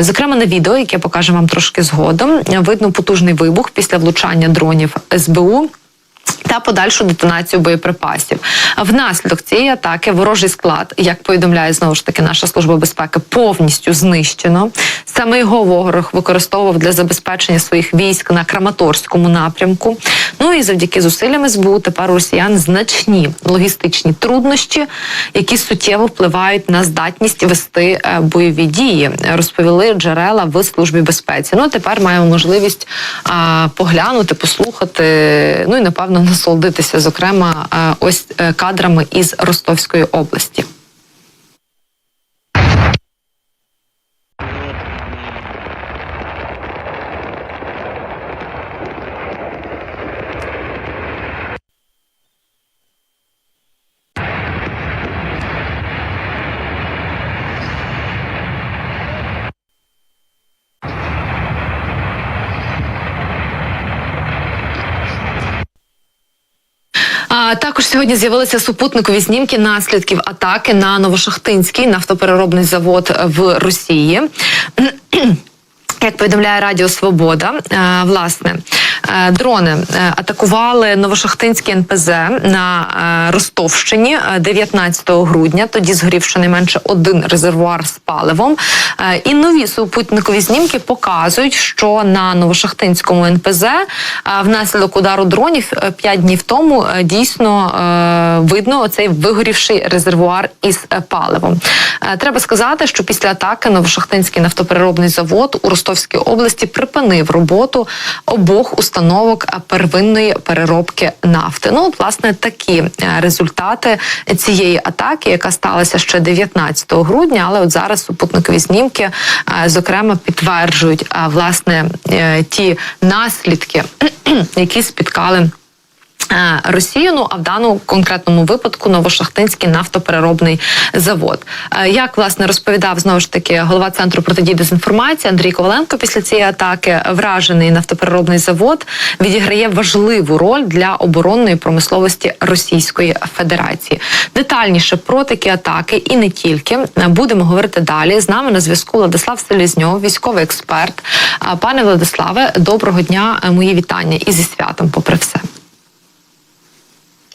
Зокрема, на відео, яке покажу вам трошки згодом, видно потужний вибух після влучання дронів СБУ. Та подальшу детонацію боєприпасів внаслідок цієї атаки ворожий склад, як повідомляє знову ж таки наша служба безпеки, повністю знищено. Саме його ворог використовував для забезпечення своїх військ на Краматорському напрямку. Ну і завдяки зусиллям СБУ тепер у росіян значні логістичні труднощі, які суттєво впливають на здатність вести е, бойові дії. Розповіли джерела в службі безпеці. Ну тепер маємо можливість а, поглянути, послухати. Ну і напевно насолодитися, зокрема, е, ось е, кадрами із Ростовської області. А також сьогодні з'явилися супутникові знімки наслідків атаки на Новошахтинський нафтопереробний завод в Росії. Як повідомляє Радіо Свобода, е, власне дрони е, атакували Новошахтинський НПЗ на Ростовщині 19 грудня. Тоді згорів щонайменше один резервуар з паливом. І нові супутникові знімки показують, що на Новошахтинському НПЗ внаслідок удару дронів 5 днів тому дійсно видно оцей вигорівший резервуар із паливом. Треба сказати, що після атаки Новошахтинський нафтопереробний завод у Ростовській області припинив роботу обох установок первинної переробки нафти. Ну, от, власне, такі е, результати цієї атаки, яка сталася ще 19 грудня, але от зараз супутникові знімки, е, зокрема, підтверджують е, власне ті наслідки, які спіткали. Росію, ну а в даному конкретному випадку Новошахтинський нафтопереробний завод. Як власне розповідав знову ж таки голова центру протидії дезінформації Андрій Коваленко, після цієї атаки вражений нафтопереробний завод відіграє важливу роль для оборонної промисловості Російської Федерації. Детальніше про такі атаки і не тільки будемо говорити далі. З нами на зв'язку Владислав Селізньов, військовий експерт. Пане Владиславе, доброго дня. Мої вітання і зі святом, попри все.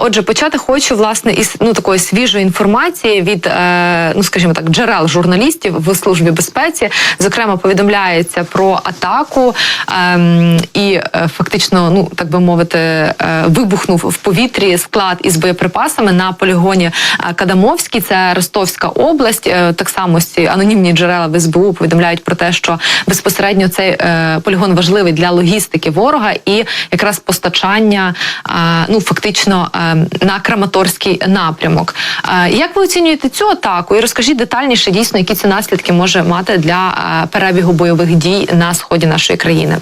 Отже, почати хочу власне із ну такої свіжої інформації від е, ну, скажімо так, джерел журналістів в службі безпеці. Зокрема, повідомляється про атаку ем, і е, фактично, ну так би мовити, е, вибухнув в повітрі склад із боєприпасами на полігоні Кадамовський. Це Ростовська область. Так само ці анонімні джерела в СБУ повідомляють про те, що безпосередньо цей полігон важливий для логістики ворога і якраз постачання ну фактично на Краматорський напрямок. Як ви оцінюєте цю атаку? І розкажіть детальніше, дійсно, які ці наслідки може мати для перебігу бойових дій на сході нашої країни?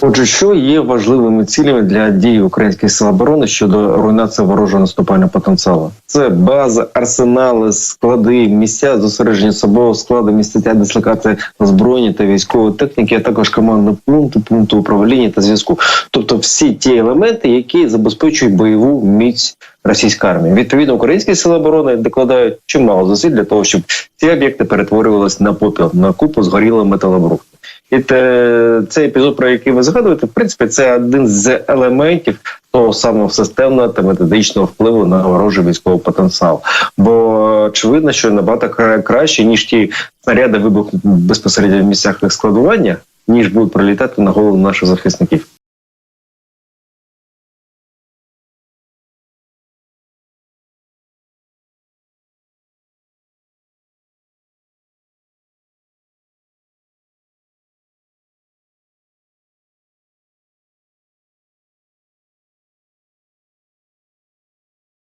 Отже, що є важливими цілями для дії українських сил оборони щодо руйнації ворожого наступального потенціалу? Це база, арсенали, склади, місця зосередження особового складу, місця дислокації озброєння та військової техніки, а також командні пункти, пункти управління та зв'язку, тобто всі ті елементи, які забезпечують бойову міць російської армії. Відповідно, українські сили оборони докладають чимало зусиль для того, щоб ці об'єкти перетворювалися на попіл, на купу згорілого металобрухту. І те, цей епізод, про який ви згадуєте, в принципі, це один з елементів того самого системного та методичного впливу на ворожий військовий потенціал. Бо очевидно, що набагато краще ніж ті снаряди вибух безпосередньо в місцях складування, ніж будуть прилітати на голову наших захисників.